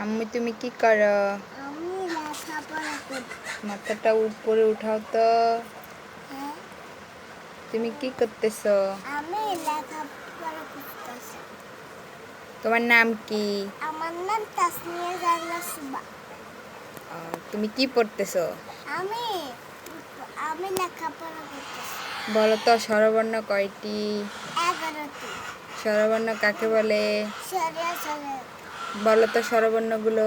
আম্মু তুমি কি করো? আমি মাথাটা উপরে উঠাও তো। হ্যাঁ? তুমি কি করতেছো? আমি তোমার নাম কি? আমার নাম তাসনিয়া জান্নাত সুবা। তুমি কি পড়তেছো? আমি আমি লেখাপড়া করতেছি। বলো তো স্বরবর্ণ কয়টি? এগারোটি। স্বরবর্ণ কাকে বলে? বলো। তো স্বরবর্ণগুলো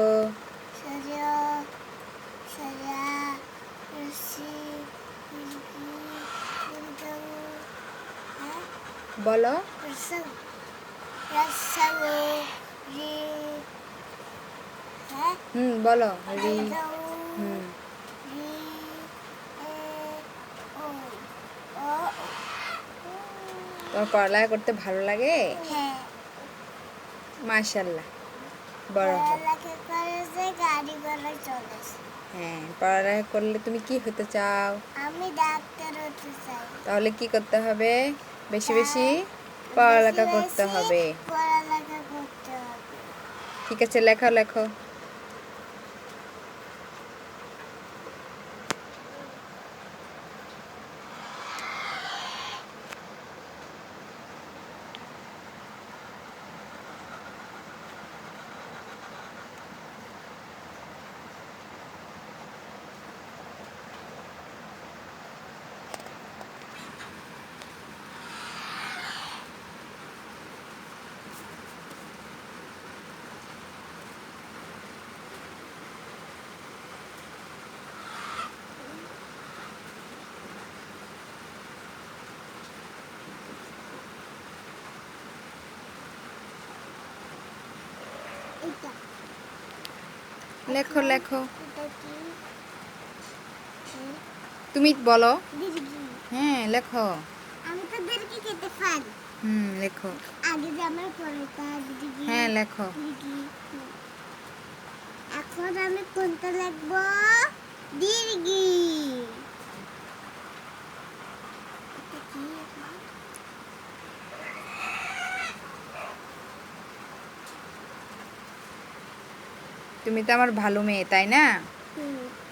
বলো হুম বলো। রি হুম। তোমার পড়ালেখা করতে ভালো লাগে? হ্যাঁ। মাশাল্লাহ। বড় হ্যাঁ পড়ালেখা করলে তুমি কি হতে চাও? আমি ডাক্তার হতে চাই। তাহলে কি করতে হবে? বেশি বেশি পড়ালেখা করতে হবে। পড়ালেখা করতে হবে। ঠিক আছে লেখো লেখো। লেখো লেখো। তুমি বলো। হ্যাঁ লেখো। আমি তো খেতে পারি। হুম লেখো। আগে যে আমার দীর্ঘি হ্যাঁ লেখো। এখন আমি কোনটা লিখব? দীর্ঘি এটা কি এখন? তুমি তো আমার ভালো মেয়ে তাই না?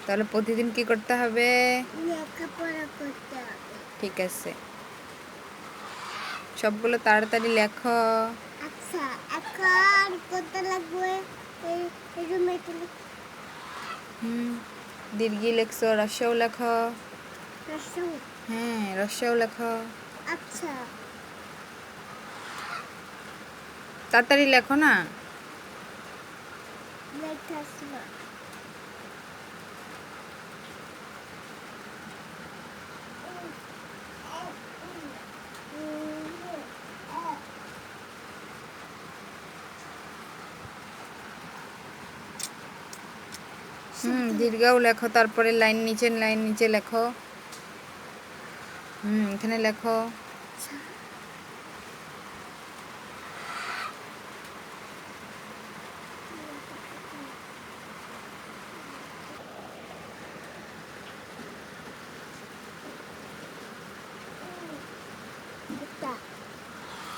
তাহলে প্রতিদিন কি করতে হবে? ঠিক আছে। সবগুলো তাড়াতাড়ি লেখো। আচ্ছা এখন লাগবে? হুম দীর্ঘি লেখছো রস্যও লেখো। হ্যাঁ রস্যও লেখো। আচ্ছা। তাড়াতাড়ি লেখো না? লেখাচ্ছি না হুম দীর্ঘও লেখো তারপরে লাইন নিচে লাইন নিচে লেখো। হুম এখানে লেখো এটা হুম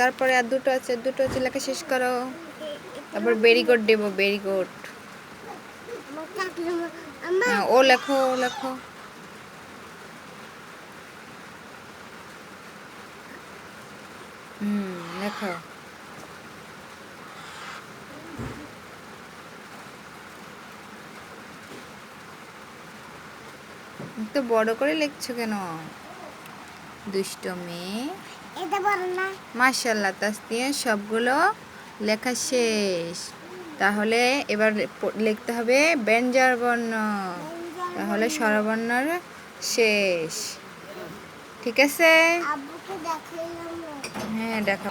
তারপরে আর দুটো আছে, দুটো লেখা শেষ করো। তারপর বেরি গুড দেবো বেরি গুড আমার কাকলি আমার হ্যাঁ ও লেখো ও লেখো। হুম, লেখো। তো বড় করে লিখছো কেন? দুষ্ট মেয়ে। মাশাল্লাহ তাসনিয়া সবগুলো লেখা শেষ। তাহলে এবার লিখতে হবে ব্যঞ্জর বর্ণ তাহলে স্বরবর্ণর শেষ। ঠিক আছে? হ্যাঁ দেখা